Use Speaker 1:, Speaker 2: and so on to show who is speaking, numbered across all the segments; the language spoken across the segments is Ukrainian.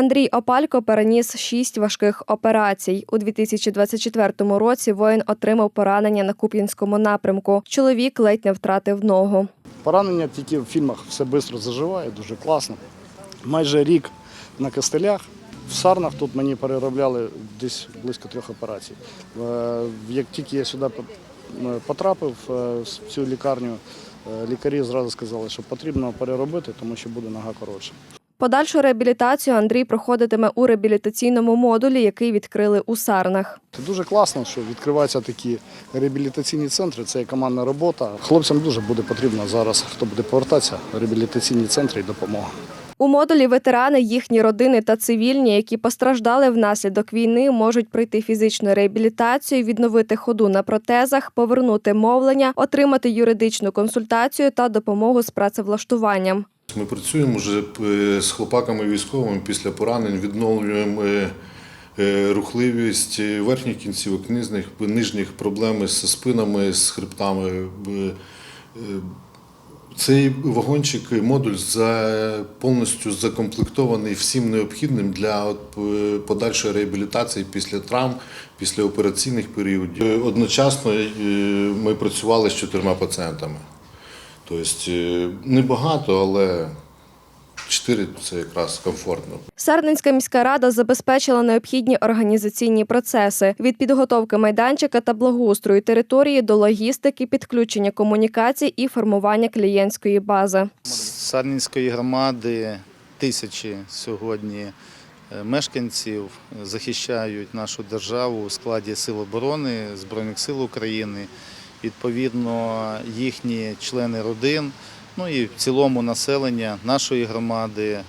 Speaker 1: Андрій Опалько переніс шість важких операцій. У 2024 році воїн отримав поранення на Куп'янському напрямку. Чоловік ледь не втратив ногу.
Speaker 2: Поранення тільки в фільмах все швидко заживає, дуже класно. Майже рік на костелях. В сарнах тут мені переробляли десь близько трьох операцій. Е, Як тільки я сюди е, потрапив е, в цю лікарню, лікарі зразу сказали, що потрібно переробити, тому що буде нога коротша.
Speaker 1: Подальшу реабілітацію Андрій проходитиме у реабілітаційному модулі, який відкрили у Сарнах.
Speaker 2: Це дуже класно, що відкриваються такі реабілітаційні центри. Це є командна робота. Хлопцям дуже буде потрібно зараз, хто буде повертатися, реабілітаційні центри і допомога.
Speaker 1: У модулі ветерани, їхні родини та цивільні, які постраждали внаслідок війни, можуть пройти фізичну реабілітацію, відновити ходу на протезах, повернути мовлення, отримати юридичну консультацію та допомогу з працевлаштуванням.
Speaker 3: Ми працюємо вже е, з хлопаками військовими після поранень, відновлюємо е, е, рухливість верхніх кінцівок, нижніх, нижніх проблеми з спинами, з хребтами. Цей вагончик, модуль за, повністю закомплектований всім необхідним для подальшої реабілітації після травм, після операційних періодів. Одночасно ми працювали з чотирма пацієнтами. Тобто е, небагато, але чотири це якраз комфортно.
Speaker 1: Сарненська міська рада забезпечила необхідні організаційні процеси від підготовки майданчика та благоустрою території до логістики, підключення комунікацій і формування клієнтської бази.
Speaker 4: Сарненської громади тисячі сьогодні е, мешканців захищають нашу державу у складі Сил оборони Збройних сил України. Відповідно, їхні члени родин, ну і в цілому населення нашої громади е,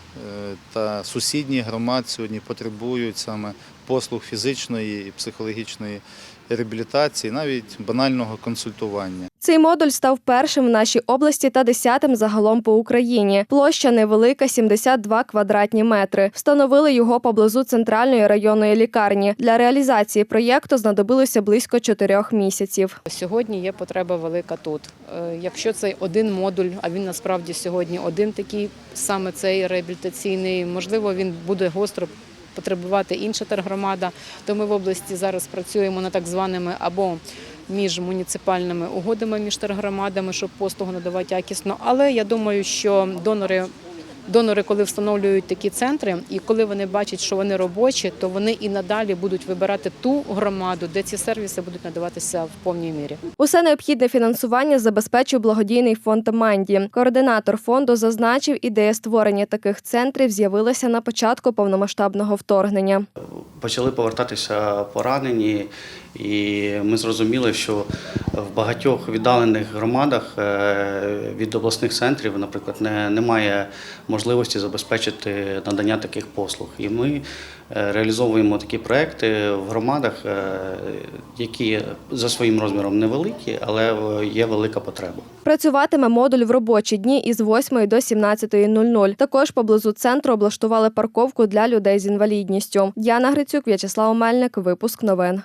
Speaker 4: та сусідніх громад сьогодні потребують саме послуг фізичної і психологічної реабілітації, навіть банального консультування.
Speaker 1: Цей модуль став першим в нашій області та десятим загалом по Україні. Площа невелика 72 квадратні метри. Встановили його поблизу центральної районної лікарні. Для реалізації проєкту знадобилося близько чотирьох місяців.
Speaker 5: Сьогодні є потреба велика тут. Е, Якщо цей один модуль, а він насправді сьогодні один такий, саме цей реабілітаційний, можливо, він буде гостро потребувати інша тергромада, то ми в області зараз працюємо над так званими або між муніципальними угодами між тергромадами, щоб послугу надавати якісно. Але я думаю, що донори. Донори, коли встановлюють такі центри, і коли вони бачать, що вони робочі, то вони і надалі будуть вибирати ту громаду, де ці сервіси будуть надаватися в повній мірі.
Speaker 1: Усе необхідне фінансування забезпечив благодійний фонд Манді. Координатор фонду зазначив, ідея створення таких центрів з'явилася на початку повномасштабного вторгнення.
Speaker 6: почали повертатися поранені, і ми зрозуміли, що в багатьох віддалених громадах е, від обласних центрів, наприклад, не, немає можливості забезпечити надання таких послуг. І ми е, реалізовуємо такі проекти в громадах, е, які за своїм розміром невеликі, але є велика потреба.
Speaker 1: Працюватиме модуль в робочі дні із 8 до 17.00. Також поблизу центру облаштували парковку для людей з інвалідністю. Яна Грицюк, В'ячеслав Мельник. Випуск новин.